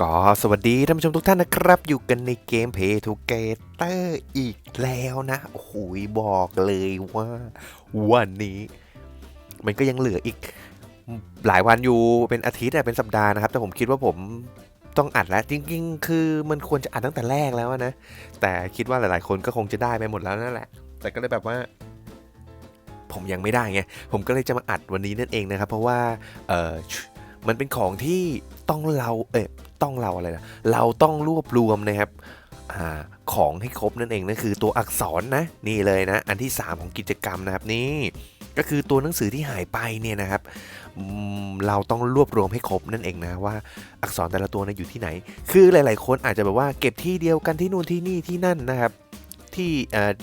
ก็สวัสดีท่านผู้ชมทุกท่านนะครับ อยู่กันในเกม Pay Together อีกแล้วนะโอ้โหบอกเลยว่า วันนี้ มันก็ยังเหลืออีกหลายวันอยู่เป็นอาทิตย์อะเป็นสัปดาห์นะครับ แต่ผมคิดว่าผมต้องอัดแล้ว จริง ๆ คือมันควรจะอัดตั้งแต่แรกแล้วนะ แต่คิดว่าหลาย ๆ คนก็คงจะได้ไปหมดแล้วนั่นแหละ แต่ก็เลยแบบว่า ผมยังไม่ได้ไงผมก็เลยจะมาอัดวันนี้นั่นเองนะครับ เพราะว่าเออ มันเป็นของที่ต้องเราเออต้องเราอะไรนะเราต้องรวบรวมนะครับอาของให้ครบนั่นเองนั่นคือตัวอักษรนะนี่เลยนะ อันที่ 3 ของกิจกรรมนะครับนี่ก็คือตัวหนังสือที่หายไปเนี่ยนะครับ เราต้องรวบรวมให้ครบนั่นเองนะว่าอักษรแต่ละตัวนะอยู่ที่ไหน คือหลาย ๆ คนอาจจะแบบว่าเก็บที่เดียวกันที่นู่นที่นี่ที่นั่นนะครับ ที่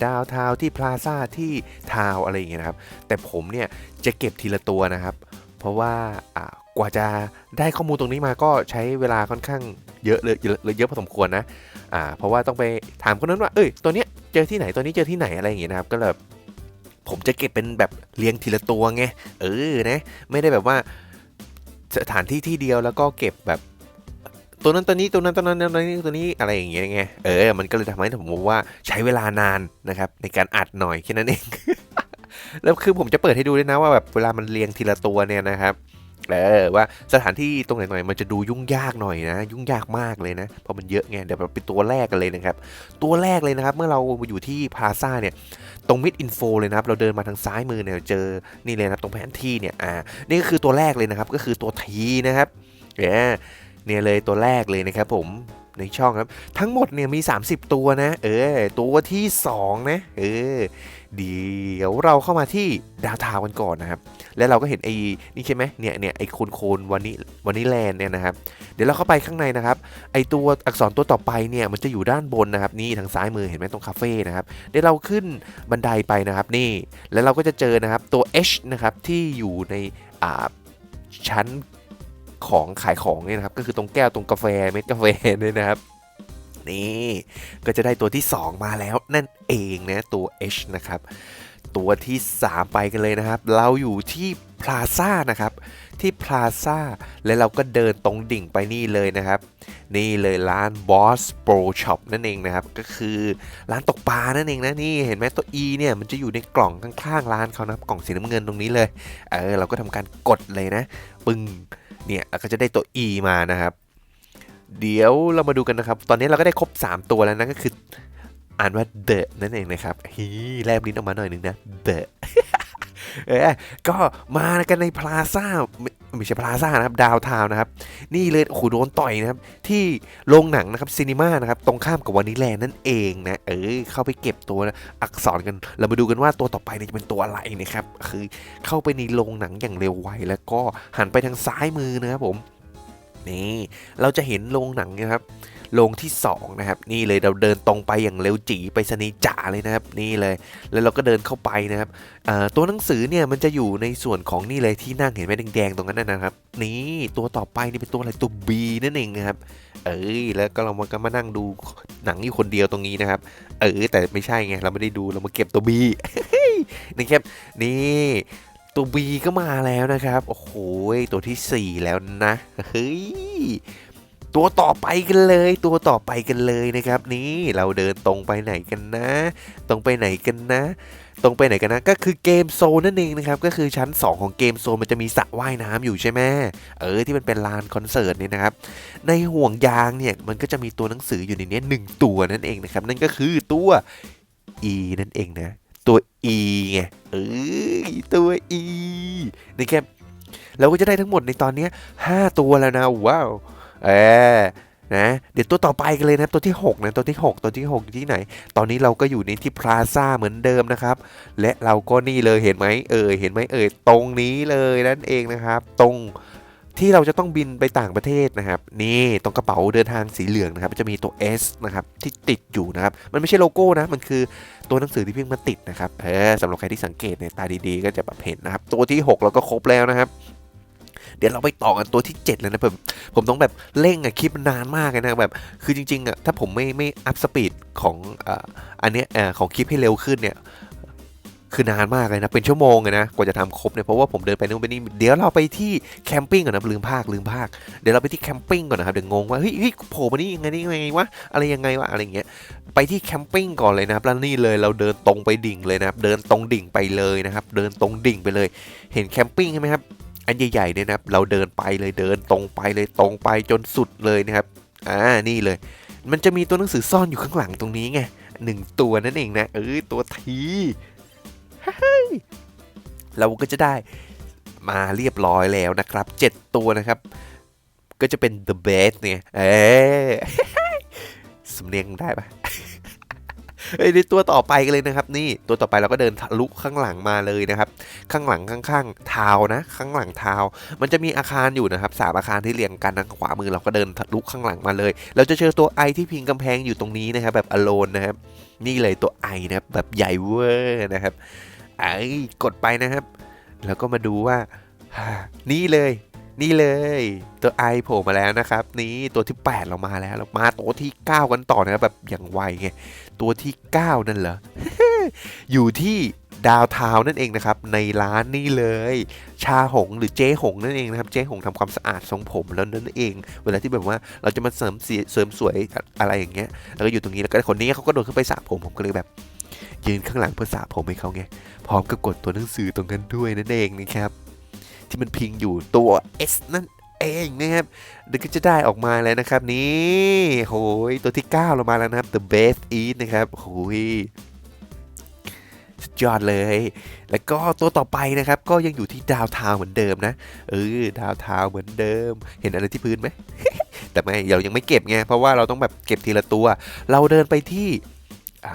ดาวทาวที่พลาซ่าที่ทาวอะไรอย่างเงี้ยนะครับ แต่ผมเนี่ยจะเก็บทีละตัวนะครับ เพราะว่าอ่าก ว่าจะได้ข้อมูลตรงนี้มาก็ใช้เวลาค่อนข้างเยอะเลยเยอะพอสมควรนะอ่าเพราะว่าต้องไปถามคนนั้นว่าเอ้ยตัวเนี้ยเจอที่ไหนตัวนี้เจอที่ไหนอะไรอย่างเงี้ยนะครับก็เลยผมจะเก็บเป็นแบบเรียงทีละตัวไงเออนะไม่ได้แบบว่าสถานที่ที่เดียวแล้วก็เก็บแบบตัวนั้นตัวนี้ตัวนั้นตัวนั้นตัวนี้ตัวนี้อะไรอย่างเงี้ยไงเออ มันก็เลยทำให้ผมว่าใช้เวลานานนะครับ ในการอัดหน่อยแค่นั้นเอง แล้วคือผมจะเปิดให้ดูด้วยนะว่าแบบเวลามันเรียงทีละตัวเนี่ยนะครับ เออว่าสถานที่ตรงไหนหน่อยมันจะดูยุ่งยากหน่อยนะ ยุ่งยากมากเลยนะเพราะมันเยอะไงเดี๋ยวเราไปตัวแรกกันเลยนะครับ ตัวแรกเลยนะครับ เมื่อเราอยู่ที่พาซ่าเนี่ยตรงมิดอินโฟเลยนะครับ เราเดินมาทางซ้ายมือเนี่ยเจอนี่เลยนะตรงแผนที่เนี่ยอ่านี่ก็คือตัวแรกเลยนะครับ ก็คือตัวทีนะครับเนี่ยเนี่ยเลยตัวแรกเลยนะครับ ผมในช่องครับ ทั้งหมดเนี่ยมี 30 ตัวนะ เออ ตัวที่ 2 นะ เออ เดี๋ยวเราเข้ามาที่ดาวทาวกันก่อนนะครับ แล้วเราก็เห็นไอ้นี่ใช่ไหมเนี่ยเนี่ยไอ้โคนโคนวันนี้วันนี้แลนเนี่ยนะครับ เดี๋ยวเราเข้าไปข้างในนะครับ ไอ้ตัวอักษรตัวต่อไปเนี่ยมันจะอยู่ด้านบนนะครับนี่ทางซ้ายมือเห็นไหมตรงคาเฟ่นะครับ เดี๋ยวเราขึ้นบันไดไปนะครับนี่ แล้วเราก็จะเจอนะครับตัว H นะครับที่อยู่ในอ่าชั้นของขายของเนี่ยนะครับ ก็คือตรงแก้วตรงกาแฟเม็ดกาแฟเนี่ยนะครับ นี่ก็จะได้ตัวที่ 2 มาแล้วนั่นเองนะตัว H นะครับ ตัวที่ 3 ไปกันเลยนะครับ เราอยู่ที่พลาซ่านะครับที่พลาซ่าแล้วเราก็เดินตรงดิ่งไปนี่เลยนะครับ นี่เลยร้าน Boss Pro Shop นั่นเองนะครับ ก็คือร้านตกปลานั่นเองนะนี่เห็นไหมตัว E เนี่ยมันจะอยู่ในกล่องข้างๆร้านเขานะกล่องสีน้ำเงินตรงนี้เลยเออเราก็ทำการกดเลยนะ ปึ้งเนี่ยเราก็จะได้ตัว E มานะครับ เดี๋ยวเรามาดูกันนะครับ ตอนนี้เราก็ได้ครบ 3 ตัวแล้วนั่นก็คือ อ่านว่า the นั่นเองนะครับฮีแลบลิ้นออกมาหน่อยนึงนะ the เออก็มากันในพลาซ่าไม่ใช่พลาซ่านะครับดาวทาวนะครับ นี่เลยโอ้โหโดนต่อยนะครับ ที่โรงหนังนะครับซีนีมานะครับ ตรงข้ามกับวานิแลนนั่นเองนะ เออ เข้าไปเก็บตัวอักษรกัน เรามาดูกันว่าตัวต่อไปเนี่ยจะเป็นตัวอะไรนะครับ คือเข้าไปในโรงหนังอย่างเร็วไวแล้วก็หันไปทางซ้ายมือนะครับผม นี่เราจะเห็นโรงหนังนะครับโรงที่2นะครับนี่เลยเราเดินตรงไปอย่างเร็วจีไปสนีจ๋าเลยนะครับนี่เลย แล้วเราก็เดินเข้าไปนะครับตัวหนังสือเนี่ยมันจะอยู่ในส่วนของนี่เลยที่นั่งเห็นไหมแดงๆตรงนั้นนะครับ นี่ตัวต่อไปนี่เป็นตัวอะไรตัว B นั่นเองนะครับเอ้ยแล้วก็เรามาก็มานั่งดูหนังอยู่คนเดียวตรงนี้นะครับ เออแต่ไม่ใช่ไงเราไม่ได้ดูเรามาเก็บตัว B นะครับนี่ ตัว B ก็มาแล้วนะครับ โอ้โห ตัวทีสี่ 4 แล้วนะ เฮ้ย ตัวต่อไปกันเลย ตัวต่อไปกันเลยนะครับ นี่เราเดินตรงไปไหนกันนะ ตรงไปไหนกันนะ ตรงไปไหนกันนะ ก็คือเกมโซนนั่นเองนะครับ ก็คือชั้น 2 ของเกมโซนมันจะมีสระว่ายน้ำอยู่ใช่ไหมเออ ที่มันเป็นลานคอนเสิร์ตเนี่ยนะครับ ในห่วงยางเนี่ย มันก็จะมีตัวหนังสืออยู่ในนี้หนึ่งตัวนั่นเองนะครับ นั่นก็คือตัว E นั่นเองนะ ตัว E ไงเออตัว E นะครับเราก็จะได้ทั้งหมดในตอนนี้ 5 ตัวแล้วนะว้าวเออนะเดี๋ยวตัวต่อไปกันเลยนะตัวที่6นะตัวที่ 6 ตัวที่ 6 อยู่ที่ไหน ตอนนี้เราก็อยู่ในที่พลาซ่าเหมือนเดิมนะครับ และเราก็นี่เลยเห็นไหมเออเห็นไหมเออตรงนี้เลยนั่นเองนะครับ ตรงที่เราจะต้องบินไปต่างประเทศนะครับ นี่ตรงกระเป๋าเดินทางสีเหลืองนะครับ จะมีตัว S นะครับที่ติดอยู่นะครับ มันไม่ใช่โลโก้นะ มันคือ ตัวหนังสือที่เพิ่งมาติดนะครับเออสำหรับใครที่สังเกตในตาดีๆ ก็จะแบบเห็นนะครับ ตัวที่ 6 เราก็ครบแล้วนะครับเดี๋ยวเราไปต่อกันตัวที่ 7 เลยนะผมผมต้องแบบเร่งอะคลิปนนานมากเลยนะแบบคือจริงๆอะถ้าผมไม่ไม่อัพสปีดของอ่าอันเนี้ยอ่าของคลิปให้เร็วขึ้นเนี่ย คือนานมากเลยนะ เป็นชั่วโมงเลยนะ กว่าจะทำครบเนี่ย เพราะว่าผมเดินไปนู่นไปนี่ เดี๋ยวเราไปที่แคมปิ้งก่อนนะ ลืมภาคลืมภาค เดี๋ยวเราไปที่แคมปิ้งก่อนนะครับ เดี๋ยวงงว่า เฮ้ยเฮ้ยโผล่มานี่ยังไงนี่ยังไงวะ อะไรยังไงวะ อะไรเงี้ย ไปที่แคมปิ้งก่อนเลยนะครับ แล้วนี่เลยเราเดินตรงไปดิ่งเลยนะครับ เดินตรงดิ่งไปเลยนะครับ เดินตรงดิ่งไปเลย เห็นแคมปิ้งใช่ไหมครับ อันใหญ่ๆเนี่ยนะครับ เราเดินไปเลย เดินตรงไปเลย ตรงไปจนสุดเลยนะครับ อ่า นี่เลย มันจะมีตัวหนังสือซ่อนอยู่ข้างหลังตรงนี้ไงหนึ่งตัวนั่นเองนะ เออตัวที เฮ้ยเราก็จะได้มาเรียบร้อยแล้วนะครับ 7 ตัวนะครับ ก็จะเป็น the best เนี่ยเออสำเนียงได้ปะเฮ้ยในตัวต่อไปกันเลยนะครับ นี่ตัวต่อไปเราก็เดินทะลุข้างหลังมาเลยนะครับ ข้างหลังข้างๆเท้านะ ข้างหลังเท้ามันจะมีอาคารอยู่นะครับสามอาคารที่เรียงกันทางขวามือเราก็เดินทะลุข้างหลังมาเลย เราจะเจอตัวไอที่พิงกำแพงอยู่ตรงนี้นะครับ แบบอโลนนะครับ นี่เลยตัวไอนะครับแบบใหญ่เวอร์นะครับ ไอกดไปนะครับ แล้วก็มาดูว่า นี่เลย นี่เลย ตัวไอโผล่มาแล้วนะครับ นี่ตัวที่ 8 เรามาแล้วเรามาตัวที่ 9 กันต่อนะครับแบบอย่างไวไงตัวที่ 9 นั่นเหรอ อยู่ที่ดาวเทานั่นเองนะครับ ในร้านนี่เลย ชาหงหรือเจ๊หงนั่นเองนะครับ เจ๊หงทำความสะอาดทรงผมแล้วนั่นเอง เวลาที่แบบว่าเราจะมาเสริมเสริมสวยอะไรอย่างเงี้ยแล้วก็อยู่ตรงนี้แล้วก็คนนี้เขาก็โดดขึ้นไปสระผมผมก็เลยแบบ ยืนข้างหลังเพื่อสระผมให้เขาไง พร้อมกับกดตัวหนังสือตรงนั้นด้วยนั่นเองนะครับ ที่มันพิงอยู่ตัว S นั่นเองนะครับเดี๋ยวก็จะได้ออกมาแล้วนะครับนี่โหยตัวที่ 9 เรามาแล้วนะครับ The Best Eat นะครับโหยสุดยอดเลย แล้วก็ตัวต่อไปนะครับ ก็ยังอยู่ที่ดาวเทาวเหมือนเดิมนะ เออ ดาวเทาวเหมือนเดิม เห็นอะไรที่พื้นไหม แต่ไม่ เรายังไม่เก็บไง เพราะว่าเราต้องแบบเก็บทีละตัว เราเดินไปที่อ่า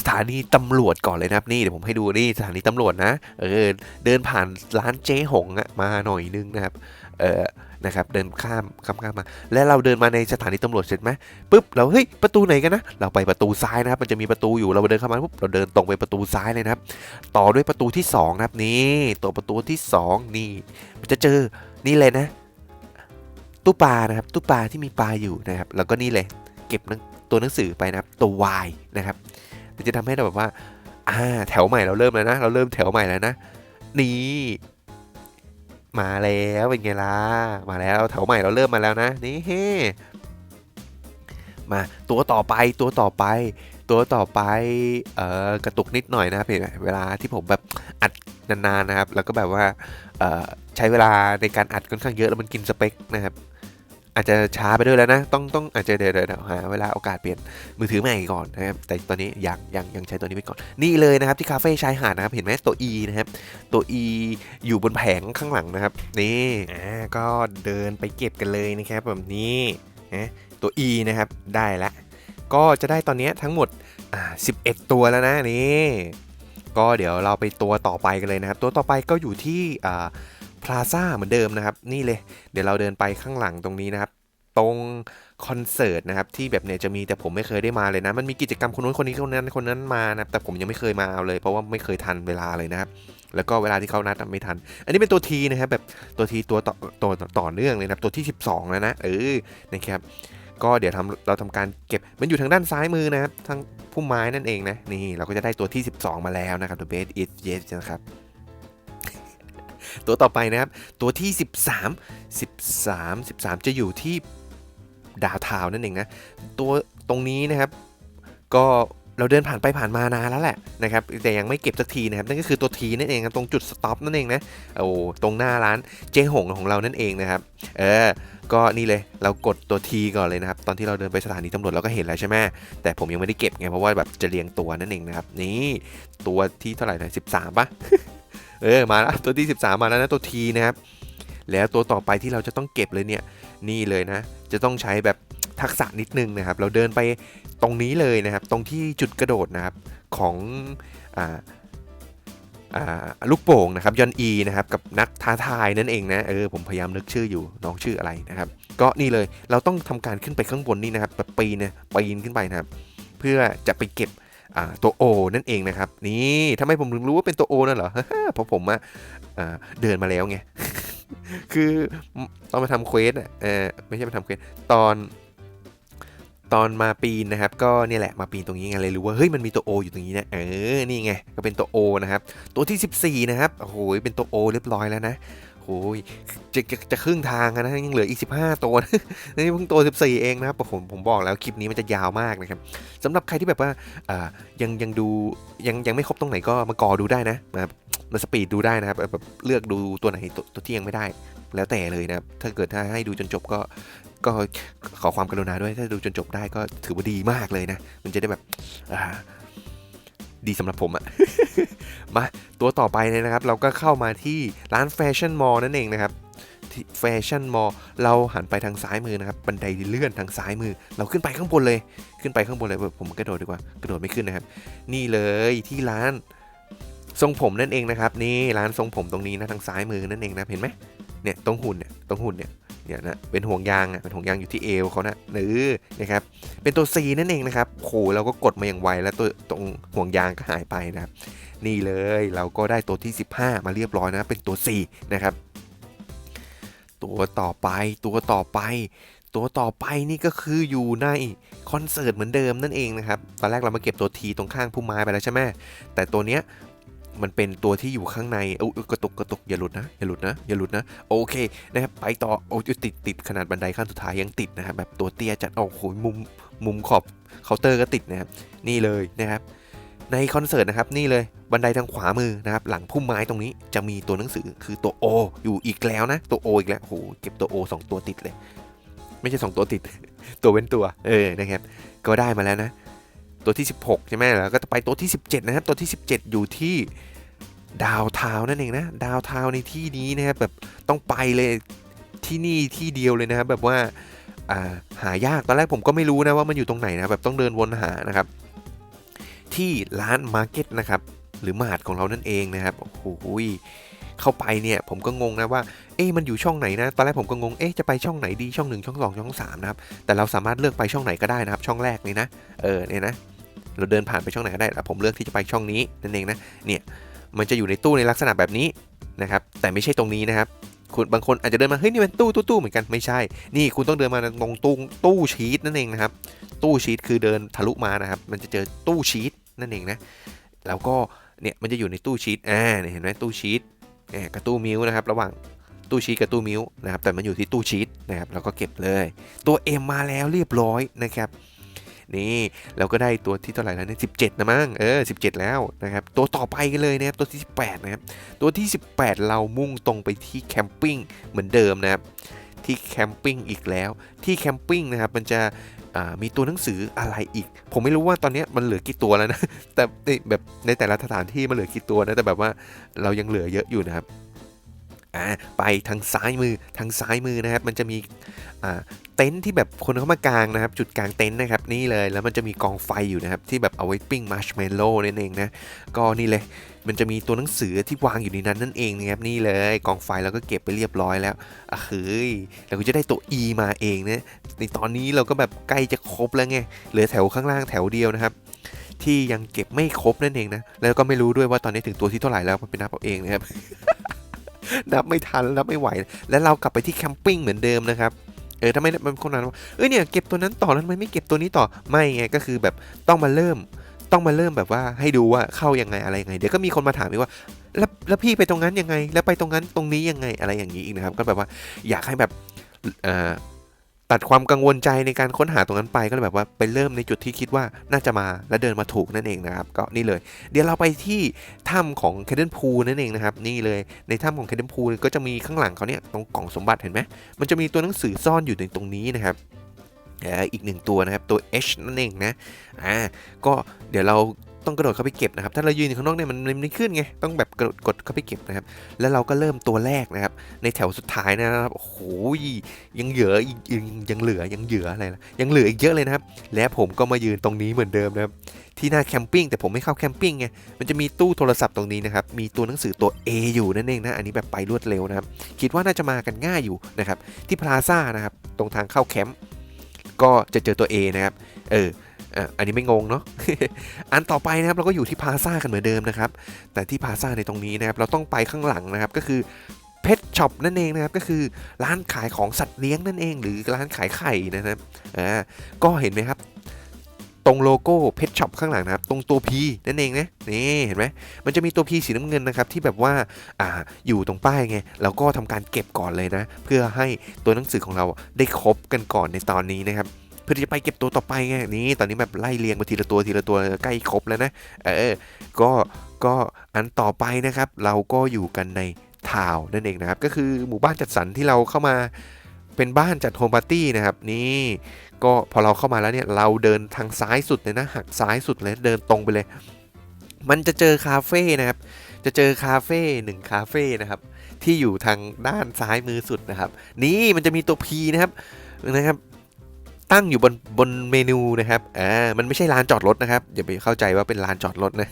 สถานีตำรวจก่อนเลยนะครับนี่เดี๋ยวผมให้ดูนี่สถานีตำรวจนะเออเดินผ่านร้านเจ๊หงอะมาหน่อยนึงนะครับเออนะครับเดินข้ามข้ามข้ามมา และเราเดินมาในสถานีตำรวจเสร็จไหมปุ๊บเราเฮ้ยประตูไหนกันนะเราไปประตูซ้ายนะครับ มันจะมีประตูอยู่เราเดินเข้ามาปุ๊บเราเดินตรงไปประตูซ้ายเลยนะครับ ต่อด้วยประตูที่สองนะครับนี่ตัวประตูที่สองนี่ มันจะเจอนี่เลยนะ ตู้ปลานะครับตู้ปลาที่มีปลาอยู่นะครับ แล้วก็นี่เลย เก็บตัวหนังสือไปนะครับตัว Y นะครับ มันจะทำให้เราแบบว่า อ่า แถวใหม่เราเริ่มแล้วนะ เราเริ่มแถวใหม่แล้วนะ นี่ มาแล้วเป็นไงล่ะ มาแล้วแถวใหม่เราเริ่มมาแล้วนะ นี่เฮมาตัวต่อไปตัวต่อไป ตัวต่อไป เอ่อกระตุกนิดหน่อยนะครับเห็นไหมเวลาที่ผมแบบอัดนานๆนะครับ แล้วก็แบบว่า เอ่อใช้เวลาในการอัดค่อนข้างเยอะแล้วมันกินสเปคนะครับ อาจจะช้าไปด้วยแล้วนะ ต้องต้องอาจจะเดี๋ยวเดี๋ยวหาเวลาโอกาสเปลี่ยนมือถือใหม่ก่อนนะครับ แต่ตอนนี้ยังยังยังใช้ตัวนี้ไปก่อน นี่เลยนะครับที่คาเฟ่ชายหาดนะครับ เห็นไหมตัว E นะครับ ตัว E อยู่บนแผงข้างหลังนะครับ นี่อ่าก็เดินไปเก็บกันเลยนะครับ แบบนี้นะตัว E นะครับได้ละ ก็จะได้ตอนนี้ทั้งหมดอ่า11 ตัวแล้วนะนี่ก็เดี๋ยวเราไปตัวต่อไปกันเลยนะครับ ตัวต่อไปก็อยู่ที่อ่า พลาซ่าเหมือนเดิมนะครับ นี่เลย เดี๋ยวเราเดินไปข้างหลังตรงนี้นะครับ ตรงคอนเสิร์ตนะครับ ที่แบบเนี่ยจะมีแต่ผมไม่เคยได้มาเลยนะ มันมีกิจกรรมคนนู้นคนนี้คนนั้นคนนั้นมานะแต่ผมยังไม่เคยมาเอาเลย เพราะว่าไม่เคยทันเวลาเลยนะครับ แล้วก็เวลาที่เขานัดไม่ทัน อันนี้เป็นตัวทีนะครับแบบตัวทีตัวต่อตัวต่อเนื่องเลยนะครับตัวที่ 12 แล้วนะเออนะครับก็เดี๋ยวทำเราทำการเก็บมันอยู่ทางด้านซ้ายมือนะครับทางพุ่มไม้นั่นเองนะนี่เราก็จะได้ตัวที่ 12 มาแล้วนะครับ the best is yes นะครับ ตัวต่อไปนะครับ ตัวที่ 13 13 13 จะอยู่ที่ดาวเทาวนั่นเองนะ ตัวตรงนี้นะครับ ก็เราเดินผ่านไปผ่านมานานแล้วแหละนะครับแต่ยังไม่เก็บสักทีนะครับนั่นก็คือตัวทีนั่นเองครับตรงจุดสต็อปนั่นเองนะโอ้ตรงหน้าร้านเจ๊หงของเรานั่นเองนะครับเออก็นี่เลยเรากดตัว T ก่อนเลยนะครับตอนที่เราเดินไปสถานีตำรวจเราก็เห็นแล้วใช่ไหมแต่ผมยังไม่ได้เก็บไงเพราะว่าแบบจะเรียงตัวนั่นเองนะครับนี่ตัวที่เท่าไหร่นะสิบสามปะ เออมาแล้วตัวที่ 13 มาแล้วนะตัว T นะครับแล้วตัวต่อไปที่เราจะต้องเก็บเลยเนี่ยนี่เลยนะ จะต้องใช้แบบทักษะนิดนึงนะครับ เราเดินไปตรงนี้เลยนะครับ ตรงที่จุดกระโดดนะครับของอ่าอ่าลูกโป่งนะครับยอนอีนะครับกับนักท้าทายนั่นเองนะเออผมพยายามนึกชื่ออยู่น้องชื่ออะไรนะครับ ก็นี่เลยเราต้องทำการขึ้นไปข้างบนนี่นะครับแบบปีนเนี่ยปีนขึ้นไปนะครับ เพื่อจะไปเก็บ ตัว O นั่นเองนะครับ นี่ทำไมผมถึงรู้ว่าเป็นตัว O นั่นเหรอ เพราะผมอะอ่าเดินมาแล้วไง คือตอนมาทำเควสอะเออไม่ใช่มาทำเควสตอนตอนมาปีนนะครับ ก็เนี่ยแหละมาปีนตรงนี้ไงเลยรู้ว่าเฮ้ยมันมีตัว O อยู่ตรงนี้นะเออนี่ไงก็เป็นตัว O นะครับ ตัวที่ 14 นะครับโอ้โหเป็นตัว O เรียบร้อยแล้วนะ โอ้ยจะจะจะครึ่งทางนะยังเหลืออีก 15 ตัวนะนี่เพิ่งตัว 14 เองนะครับผมผมบอกแล้วคลิปนี้มันจะยาวมากนะครับสำหรับใครที่แบบว่าอ่ายังยังดูยังยังไม่ครบตรงไหนก็มากอดูได้นะมามาสปีดดูได้นะครับแบบเลือกดูตัวไหนตัวตัวที่ยังไม่ได้ แล้วแต่เลยนะครับถ้าเกิดถ้าให้ดูจนจบก็ก็ขอความกรุณาด้วยถ้าดูจนจบได้ก็ถือว่าดีมากเลยนะ มันจะได้แบบ ดีสำหรับผมอะมาตัวต่อไปเลยนะครับ เราก็เข้ามาที่ร้านแฟชั่นมอลนั่นเองนะครับที่แฟชั่นมอลเราหันไปทางซ้ายมือนะครับ บันไดเลื่อนทางซ้ายมือ เราขึ้นไปข้างบนเลย ขึ้นไปข้างบนเลยผมกระโดดดีกว่ากระโดดไม่ขึ้นนะครับ นี่เลยที่ร้านทรงผมนั่นเองนะครับ นี่ร้านทรงผมตรงนี้นะทางซ้ายมือนั่นเองนะเห็นไหมเนี่ยตรงหุ่นเนี่ยตรงหุ่นเนี่ย เนี่ยนะเป็นห่วงยางอะเป็นห่วงยางอยู่ที่เอวเขานะเออนะครับเป็นตัว C นั่นเองนะครับโหเราก็กดมาอย่างไวแล้วตัวตรงห่วงยางก็หายไปนะครับนี่เลยเราก็ได้ตัวที่ 15 มาเรียบร้อยนะเป็นตัว C นะครับตัวต่อไปตัวต่อไป ตัวต่อไปนี่ก็คืออยู่ในคอนเสิร์ตเหมือนเดิมนั่นเองนะครับ ตอนแรกเรามาเก็บตัวทีตรงข้างพุ่มไม้ไปแล้วใช่ไหมแต่ตัวเนี้ย มันเป็นตัวที่อยู่ข้างในอุ๊ยกระตุกกระตุกอย่าหลุดนะอย่าหลุดนะอย่าหลุดนะโอเคนะครับไปต่อโอ้ยติดติดขนาดบันไดขั้นสุดท้ายยังติดนะครับแบบตัวเตี้ยจัดโอ้โหมุมมุมขอบเคาน์เตอร์ก็ติดนะครับนี่เลยนะครับในคอนเสิร์ตนะครับนี่เลยบันไดทางขวามือนะครับหลังพุ่มไม้ตรงนี้จะมีตัวหนังสือคือตัว O อยู่อีกแล้วนะตัว O อีกแล้วโอ้โหเก็บตัว O สองตัวติดเลย ไม่ใช่2ตัวติด ตัวเว้นตัวเออนะครับก็ได้มาแล้วนะ ตัวที่ 16 ใช่ไหมแล้วก็จะไปตัวที่ 17 นะครับ ตัวที่ 17 อยู่ที่ดาวเทานั่นเองนะ ดาวเทาในที่นี้นะครับแบบต้องไปเลยที่นี่ที่เดียวเลยนะครับแบบว่าหายากตอนแรกผมก็ไม่รู้นะว่ามันอยู่ตรงไหนนะแบบต้องเดินวนหานะครับ ที่ร้านมาร์เก็ตนะครับหรือมาร์ทของเรานั่นเองนะครับโอ้โหเข้าไปเนี่ยผมก็งงนะว่าเอ๊ะมันอยู่ช่องไหนนะตอนแรกผมก็งงเอ๊ะจะไปช่องไหนดีช่องหนึ่งช่องสองช่องสามนะครับแต่เราสามารถเลือกไปช่องไหนก็ได้นะครับ ช่องแรกนี่นะเออเนี่ยนะ เราเดินผ่านไปช่องไหนก็ได้แต่ผมเลือกที่จะไปช่องนี้นั่นเองนะเนี่ยมันจะอยู่ในตู้ในลักษณะแบบนี้นะครับแต่ไม่ใช่ตรงนี้นะครับคุณบางคนอาจจะเดินมาเฮ้ยนี่มันตู้ตู้ตู้เหมือนกันไม่ใช่ นี่คุณต้องเดินมาตรงตู้ตู้ชีตนั่นเองนะครับตู้ชีตคือเดินทะลุมานะครับ มันจะเจอตู้ชีตนั่นเองนะแล้วก็เนี่ยมันจะอยู่ในตู้ชีตอ่าเห็นไหมตู้ชีตแอบกับตู้มิวนะครับระหว่างตู้ชีตกับตู้มิวนะครับแต่มันอยู่ที่ตู้ชีตนะครับเราก็เก็บเลย ตัว M มาแล้วเรียบร้อยนะครับ นี่เราก็ได้ตัวที่เท่าไหร่แล้วเนี่ย17นะมั้งเออ17 แล้วนะครับตัวต่อไปกันเลยนะครับตัวที่ 18นะครับตัวที่ 18 เรามุ่งตรงไปที่แคมปิ้งเหมือนเดิมนะครับที่แคมปิ้งอีกแล้ว ที่แคมปิ้งนะครับมันจะมีตัวหนังสืออะไรอีก ผมไม่รู้ว่าตอนนี้มันเหลือกี่ตัวแล้วนะ แต่แบบในแต่ละสถานที่มันเหลือกี่ตัวนะ แต่แบบว่าเรายังเหลือเยอะอยู่นะครับ ไปทางซ้ายมือ ทางซ้ายมือนะครับ มันจะมี เต็นท์ที่แบบคนเข้ามากางนะครับ จุดกลางเต็นท์นะครับนี่เลยแล้วมันจะมีกองไฟอยู่นะครับที่แบบเอาไว้ปิ้งมาร์ชเมลโล่นั่นเองนะก็นี่เลยมันจะมีตัวหนังสือที่วางอยู่ในนั้นนั่นเองนะครับนี่เลยกองไฟเราก็เก็บไปเรียบร้อยแล้วอะเฮ้ยเราก็จะได้ตัว E มาเองนะในตอนนี้เราก็แบบใกล้จะครบแล้วไงเหลือแถวข้างล่างแถวเดียวนะครับ ที่ยังเก็บไม่ครบนั่นเองนะแล้วก็ไม่รู้ด้วยว่าตอนนี้ถึงตัวที่เท่าไหร่แล้วมันเป็นนับเอาเองนะครับนับไม่ทันนับไม่ไหว แล้วเรากลับไปที่แคมปิ้งเหมือนเดิมนะครับ เออถ้าไม่มันคนนั้นว่าเออเนี่ยเก็บตัวนั้นต่อแล้วทำไมไม่เก็บตัวนี้ต่อไม่ไงก็คือแบบต้องมาเริ่มต้องมาเริ่มแบบว่าให้ดูว่าเข้ายังไงอะไรยังไง เดี๋ยวก็มีคนมาถามอีกว่าแล้วแล้วพี่ไปตรงนั้นยังไง แล้วไปตรงนั้นตรงนี้ยังไงอะไรอย่างนี้อีกนะครับ ก็แบบว่าอยากให้แบบอ่อ ตัดความกังวลใจในการค้นหาตรงนั้นไปก็เลยแบบว่าไปเริ่มในจุดที่คิดว่าน่าจะมาและเดินมาถูกนั่นเองนะครับ ก็นี่เลย เดี๋ยวเราไปที่ถ้ำของเคเดนพูนั่นเองนะครับ นี่เลยในถ้ำของเคเดนพูก็จะมีข้างหลังเขาเนี่ยตรงกล่องสมบัติเห็นไหมมันจะมีตัวหนังสือซ่อนอยู่ในตรงนี้นะครับอ่ออีกหนึ่งตัวนะครับตัว H นั่นเองนะอ่าก็เดี๋ยวเรา ต้องกระโดดเข้าไปเก็บนะครับ ถ้าเรายืนอยู่ข้างนอกเนี่ยมันมันไม่ขึ้นไง ต้องแบบกระโดดกดเข้าไปเก็บนะครับ แล้วเราก็เริ่มตัวแรกนะครับ ในแถวสุดท้ายนะครับ โอ้โหยังเหลืออีกยังเหลือยังเหลืออะไรละยังเหลืออีกเยอะเลยนะครับ และผมก็มายืนตรงนี้เหมือนเดิมนะครับ ที่หน้าแคมปิ้งแต่ผมไม่เข้าแคมปิ้งไง มันจะมีตู้โทรศัพท์ตรงนี้นะครับ มีตัวหนังสือตัว A อยู่นั่นเองนะ อันนี้แบบไปรวดเร็วนะครับ คิดว่าน่าจะมากันง่ายอยู่นะครับ ที่พลาซ่านะครับ ตรงทางเข้าแคมป์ ก็จะเจอตัว A นะครับ เออ อะอันนี้ไม่งงเนาะอันต่อไปนะครับเราก็อยู่ที่พาซ่ากันเหมือนเดิมนะครับ แต่ที่พาซ่าในตรงนี้นะครับเราต้องไปข้างหลังนะครับก็คือเพชช็อปนั่นเองนะครับก็คือร้านขายของสัตว์เลี้ยงนั่นเอง หรือร้านขายไข่นะครับอ่าก็เห็นไหมครับ ตรงโลโก้เพชช็อปข้างหลังนะครับ ตรงตัว P นั่นเองนะนี่เห็นไหมมันจะมีตัว P สีน้ำเงินนะครับที่แบบว่าอ่าอยู่ตรงป้ายไงเราก็ทำการเก็บก่อนเลยนะ เพื่อให้ตัวหนังสือของเราได้ครบกันก่อนในตอนนี้นะครับ เพื่อที่จะไปเก็บตัวต่อไปไงนี่ตอนนี้แบบไล่เรียงมาทีละตัวทีละตัวใกล้ครบแล้วนะเออก็ก็อันต่อไปนะครับ เราก็อยู่กันในทาวนั่นเองนะครับ ก็คือหมู่บ้านจัดสรรที่เราเข้ามาเป็นบ้านจัดโฮมปาร์ตี้นะครับนี่ก็พอเราเข้ามาแล้วเนี่ยเราเดินทางซ้ายสุดเลยนะหักซ้ายสุดเลยเดินตรงไปเลย มันจะเจอคาเฟ่นะครับ จะเจอคาเฟ่หนึ่งคาเฟ่นะครับ ที่อยู่ทางด้านซ้ายมือสุดนะครับ นี่มันจะมีตัว P นะครับนะครับ ตั้งอยู่บนบนเมนูนะครับ อ่า มันไม่ใช่ลานจอดรถนะครับ อย่าไปเข้าใจว่าเป็นลานจอดรถนะ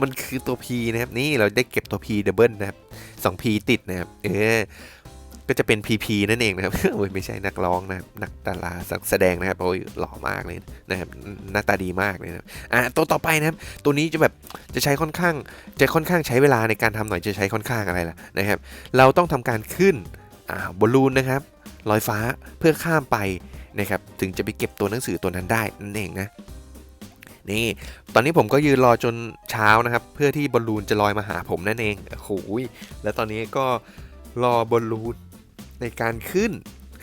มันคือตัว P นะครับ นี่เราได้เก็บตัว P ดับเบิลนะครับสอง P ติดนะครับ เออ ก็จะเป็น PP นั่นเองนะครับโอ้ยไม่ใช่นักร้องนะครับ นักดาราแสดงนะครับโอ้ยหล่อมากเลยนะครับ หน้าตาดีมากเลยนะครับอะตัวต่อไปนะครับ ตัวนี้จะแบบ จะใช้ค่อนข้าง จะค่อนข้างใช้เวลาในการทำหน่อย จะใช้ค่อนข้างอะไรล่ะนะครับ เราต้องทำการขึ้น อ่า บอลลูนนะครับ ลอยฟ้า เพื่อข้ามไป นะครับถึงจะไปเก็บตัวหนังสือตัวนั้นได้นั่นเองนะนี่ตอนนี้ผมก็ยืนรอจนเช้านะครับ เพื่อที่บอลลูนจะลอยมาหาผมนั่นเองโอ้โหยแล้วตอนนี้ก็รอบอลลูนในการขึ้น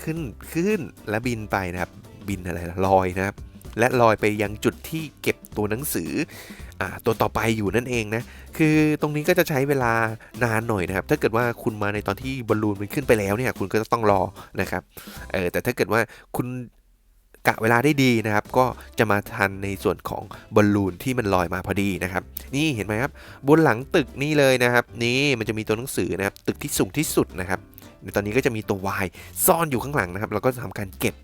ขึ้นขึ้นและบินไปนะครับ บินอะไรลอยนะครับ และลอยไปยังจุดที่เก็บตัวหนังสืออตัวต่อไปอยู่นั่นเองนะ คือตรงนี้ก็จะใช้เวลานานหน่อยนะครับ ถ้าเกิดว่าคุณมาในตอนที่บอลลูนมันขึ้นไปแล้วเนี่ย คุณก็จะต้องรอนะครับ เออแต่ถ้าเกิดว่าคุณกะเวลาได้ดีนะครับ ก็จะมาทันในส่วนของบอลลูนที่มันลอยมาพอดีนะครับ นี่เห็นไหมครับ บนหลังตึกนี่เลยนะครับ นี่มันจะมีตัวหนังสือนะครับ ตึกที่สูงที่สุดนะครับในตอนนี้ก็จะมีตัว Y ซ่อนอยู่ข้างหลังนะครับ เราก็จะทำการเก็บ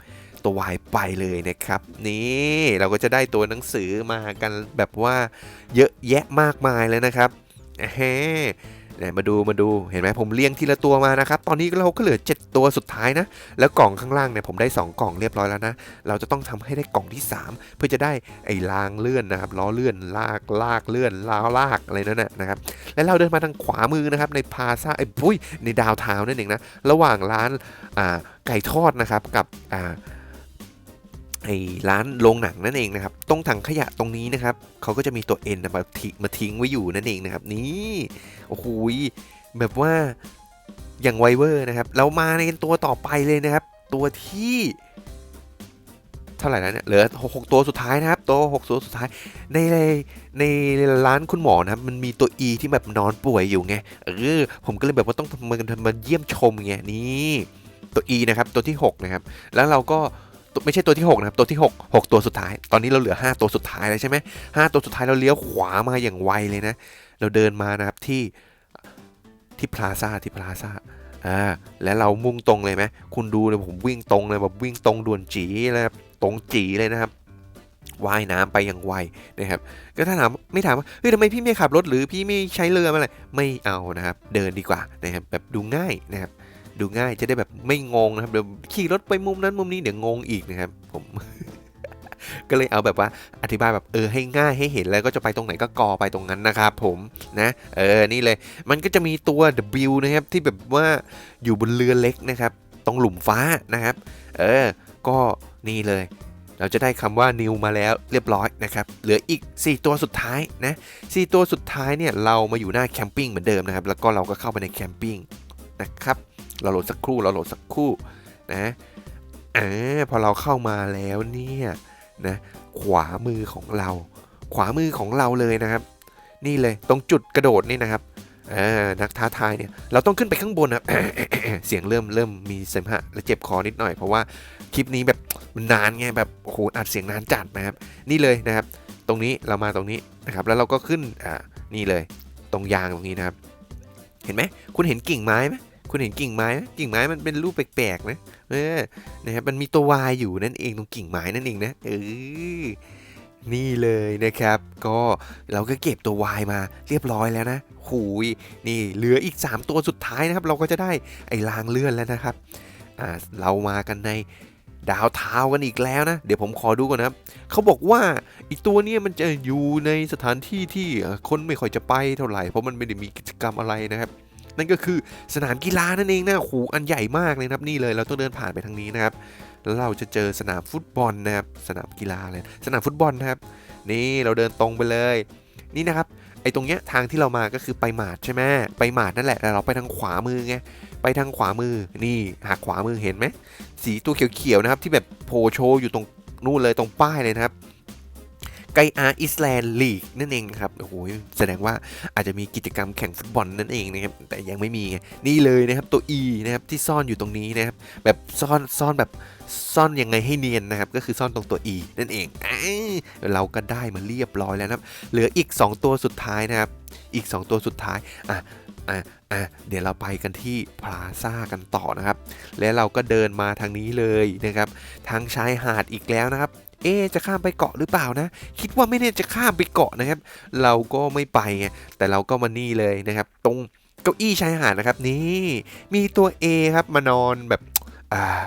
ตัว Y ไปเลยนะครับ นี่เราก็จะได้ตัวหนังสือมากันแบบว่าเยอะแยะมากมายเลยนะครับเฮ้ยมาดูมาดูเห็นไหมผมเลี้ยงทีละตัวมานะครับ ตอนนี้เราก็เหลือ 7 ตัวสุดท้ายนะ แล้วกล่องข้างล่างเนี่ยผมได้ 2 กล่องเรียบร้อยแล้วนะ เราจะต้องทำให้ได้กล่องที่ 3 เพื่อจะได้ไอ้รางเลื่อนนะครับล้อเลื่อนลากลากเลื่อนล้าลากอะไรนั่นนะครับ แล้วเราเดินมาทางขวามือนะครับในพาซาไอ้ปุ้ยในดาวเทาน์นั่นเองนะ ระหว่างร้านอ่าไก่ทอดนะครับกับอ่า ไอ้ร้านโรงหนังนั่นเองนะครับ ตรงถังขยะตรงนี้นะครับเขาก็จะมีตัว N นมาทิ้งมาทิ้งไว้อยู่นั่นเองนะครับ นี่โอ้โหแบบว่าอย่างไวเวอร์นะครับ เรามาในตัวต่อไปเลยนะครับ ตัวที่เท่าไหร่แล้วเนี่ยเหลือหกตัวสุดท้ายนะครับ ตัวหกตัวสุดท้าย ในในร้านคุณหมอนะครับ มันมีตัว E ที่แบบนอนป่วยอยู่ไงเออผมก็เลยแบบว่าต้องมามาเยี่ยมชมไงนี่ตัว E นะครับ ตัวที่ 6 นะครับ แล้วเราก็ ไม่ใช่ตัวที่ 6 นะครับ ตัวที่ 6 6 ตัวสุดท้าย ตอนนี้เราเหลือ 5 ตัวสุดท้ายแล้วใช่ไหมห้าตัวสุดท้ายเราเลี้ยวขวามาอย่างไวเลยนะ เราเดินมานะครับที่ที่พลาซ่าที่พลาซ่าอ่าแล้วเรามุ่งตรงเลยไหมคุณดูเลยผมวิ่งตรงเลยแบบวิ่งตรงด่วนจีเลยครับตรงจีเลยนะครับว่ายน้ำไปอย่างไวนะครับ ก็ถ้าถามไม่ถามว่าเฮ้ยทำไมพี่ไม่ขับรถหรือพี่ไม่ใช้เรือมาอะไรไม่เอานะครับ เดินดีกว่านะครับแบบดูง่ายนะครับ ดูง่ายจะได้แบบไม่งงนะครับเดี๋ยวขี่รถไปมุมนั้นมุมนี้เดี๋ยวงงอีกนะครับ ผม ก็เลยเอาแบบว่าอธิบายแบบเออให้ง่ายให้เห็นแล้วก็จะไปตรงไหนก็กอไปตรงนั้นนะครับผมนะ เออนี่เลย มันก็จะมีตัว W นะครับที่แบบว่าอยู่บนเรือเล็กนะครับ ตรงหลุมฟ้านะครับ เออ ก็นี่เลยเราจะได้คำว่า new มาแล้วเรียบร้อยนะครับ เหลืออีก 4 ตัวสุดท้ายนะ4ตัวสุดท้ายเนี่ยเรามาอยู่หน้าแคมปิ้งเหมือนเดิมนะครับ แล้วก็เราก็เข้าไปในแคมปิ้งนะครับ เราโหลดสักครู่เราโหลดสักครู่นะอ่าพอเราเข้ามาแล้วเนี่ยนะขวามือของเรา ขวามือของเราเลยนะครับ นี่เลยตรงจุดกระโดดนี่นะครับอ่านักท้าทายเนี่ยเราต้องขึ้นไปข้างบนนะครับเสียงเริ่มเริ่มมีเสมหะและเจ็บคอนิดหน่อย เพราะว่าคลิปนี้แบบมันนานไงแบบโอ้โหอัดเสียงนานจัดนะครับ นี่เลยนะครับ ตรงนี้เรามาตรงนี้นะครับแล้วเราก็ขึ้นอ่านี่เลยตรงยางตรงนี้นะครับ เห็นไหมคุณเห็นกิ่งไม้ไหม คุณเห็นกิ่งไม้ไหมกิ่งไม้มันเป็นรูปแปลกๆนะเออนะครับมันมีตัววายอยู่นั่นเองตรงกิ่งไม้นั่นเองนะเออนี่เลยนะครับ ก็เราก็เก็บตัววายมาเรียบร้อยแล้วนะหูยนี่เหลืออีก 3 ตัวสุดท้ายนะครับ เราก็จะได้ไอ้รางเลื่อนแล้วนะครับอ่าเรามากันในดาวเท้ากันอีกแล้วนะ เดี๋ยวผมขอดูก่อนนะครับเขาบอกว่าอีกตัวเนี้มันจะอยู่ในสถานที่ที่คนไม่ค่อยจะไปเท่าไหร่เพราะมันไม่ได้มีกิจกรรมอะไรนะครับ นั่นก็คือสนามกีฬานั่นเองนะโหอันใหญ่มากเลยนะครับนี่เลยเราต้องเดินผ่านไปทางนี้นะครับแล้วเราจะเจอสนามฟุตบอลนะครับสนามกีฬาเลยสนามฟุตบอลนะครับ นี่เราเดินตรงไปเลย นี่นะครับไอ้ตรงเนี้ยทางที่เรามาก็คือไปหมาดใช่ไหมไปหมาดนั่นแหละแต่เราไปทางขวามือไงไปทางขวามือนี่หักขวามือเห็นไหมสีตัวเขียวๆนะครับที่แบบโผล่โชว์อยู่ตรงนู่นเลยตรงป้ายเลยนะครับ ไกอาอิสแลนด์ลีกนั่นเองครับโอ้โหแสดงว่าอาจจะมีกิจกรรมแข่งฟุตบอลนั่นเองนะครับแต่ยังไม่มีนี่เลยนะครับตัว E นะครับที่ซ่อนอยู่ตรงนี้นะครับแบบซ่อนซ่อนแบบซ่อนยังไงให้เนียนนะครับก็คือซ่อนตรงตัว E นั่นเองอ้าวเราก็ได้มาเรียบร้อยแล้วนะครับเหลืออีก 2 ตัวสุดท้ายนะครับอีก 2 ตัวสุดท้ายอะอะอะเดี๋ยวเราไปกันที่พลาซ่ากันต่อนะครับ แล้วเราก็เดินมาทางนี้เลยนะครับทางชายหาดอีกแล้วนะครับ เอจะข้ามไปเกาะหรือเปล่านะ คิดว่าไม่แน่จะข้ามไปเกาะนะครับ เราก็ไม่ไปไงแต่เราก็มานี่เลยนะครับ ตรงเก้าอี้ชายหาดนะครับนี่มีตัว A ครับมานอนแบบอ่า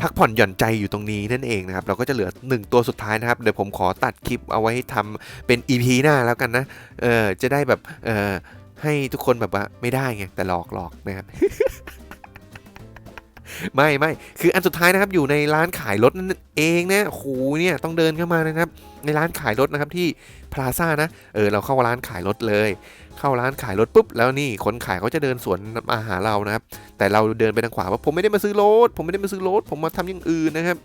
พักผ่อนหย่อนใจอยู่ตรงนี้นั่นเองนะครับ เราก็จะเหลือ 1 ตัวสุดท้ายนะครับ เดี๋ยวผมขอตัดคลิปเอาไว้ทำเป็น EP หน้าแล้วกันนะ เออจะได้แบบเออให้ทุกคนแบบว่าไม่ได้ไงแต่หลอกหลอกนะครับ ไม่ไม่คืออันสุดท้ายนะครับอยู่ในร้านขายรถนั่นเองนะโอ้โหเนี่ยต้องเดินเข้ามานะครับ ในร้านขายรถนะครับที่พลาซ่านะเออเราเข้าร้านขายรถเลย เข้าร้านขายรถปุ๊บแล้วนี่คนขายเขาจะเดินสวนมาหาเรานะครับ แต่เราเดินไปทางขวาว่าผมไม่ได้มาซื้อรถผมไม่ได้มาซื้อรถผมมาทำอย่างอื่นนะครับ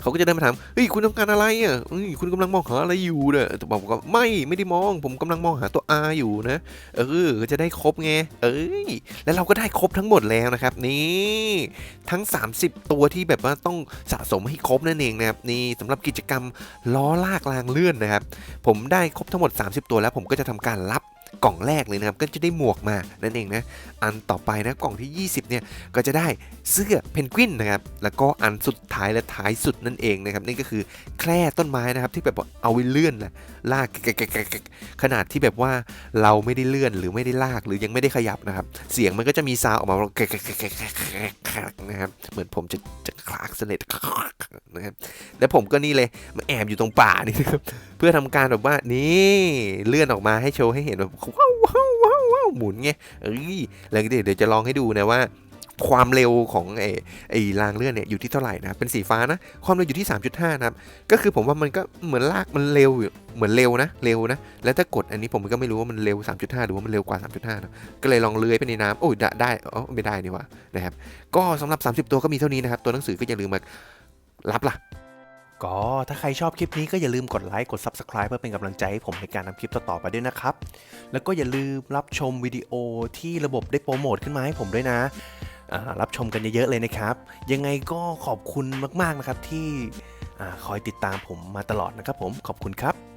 เขาก็จะเดินมาถามเฮ้ยคุณต้องการอะไรอะเฮ้ยคุณกำลังมองหาอะไรอยู่เนี่ยแต่บอกว่าไม่ไม่ได้มอง ผมกำลังมองหาตัว R อยู่นะเออก็จะได้ครบไงเอ้ยแล้วเราก็ได้ครบทั้งหมดแล้วนะครับ นี่ทั้ง 30 ตัวที่แบบว่าต้องสะสมให้ครบนั่นเองนะครับนี่สำหรับกิจกรรมล้อลากรางเลื่อนนะครับ ผมได้ครบทั้งหมด 30 ตัวแล้วผมก็จะทำการรับ กล่องแรกเลยนะครับก็จะได้หมวกมานั่นเองนะอันต่อไปนะกล่องที่ 20เนี่ยก็จะได้เสื้อเพนกวินนะครับแล้วก็อันสุดท้ายและท้ายสุดนั่นเองนะครับนี่ก็คือแคร่ต้นไม้นะครับที่แบบเอาไว้เลื่อนแหละลากขนาดที่แบบว่าเราไม่ได้เลื่อนหรือไม่ได้ลากหรือยังไม่ได้ขยับนะครับเสียงมันก็จะมีซาวออกมาแกรกๆๆๆๆนะครับเหมือนผมจะจะคลากสเน็ตนะครับแล้วผมก็นี่เลยมาแอบอยู่ตรงป่านี่นะครับเพื่อทำการแบบว่านี่เลื่อนออกมาให้โชว์ให้เห็นแบบว้าวว้าวว้าวหมุนไงเอ้ยแล้วเดี๋ยวเดี๋ยวจะลองให้ดูนะว่าความเร็วของไอ้ไอ้รางเลื่อนเนี่ยอยู่ที่เท่าไหร่นะเป็นสีฟ้านะความเร็วอยู่ที่ 3.5 นะครับก็คือผมว่ามันก็เหมือนลากมันเร็วอยู่เหมือนเร็วนะเร็วนะแล้วถ้ากดอันนี้ผมก็ไม่รู้ว่ามันเร็ว 3.5 หรือว่ามันเร็วกว่า 3.5นะก็เลยลองเลื้อยไปในน้ำโอ้ยได้ได้อ๋อไม่ได้นี่ว่านะครับก็สำหรับ 30 ตัวก็มีเท่านี้นะครับตัวหนังสือก็อย่าลืมมารับล่ะ ก็ถ้าใครชอบคลิปนี้ก็อย่าลืมกดไลค์กด Subscribe เพื่อเป็นกำลังใจให้ผมในการทำคลิปต่อๆไปด้วยนะครับ แล้วก็อย่าลืมรับชมวิดีโอที่ระบบได้โปรโมทขึ้นมาให้ผมด้วยนะรับชมกันเยอะๆเลยนะครับ ยังไงก็ขอบคุณมากๆนะครับที่คอยติดตามผมมาตลอดนะครับผมขอบคุณครับ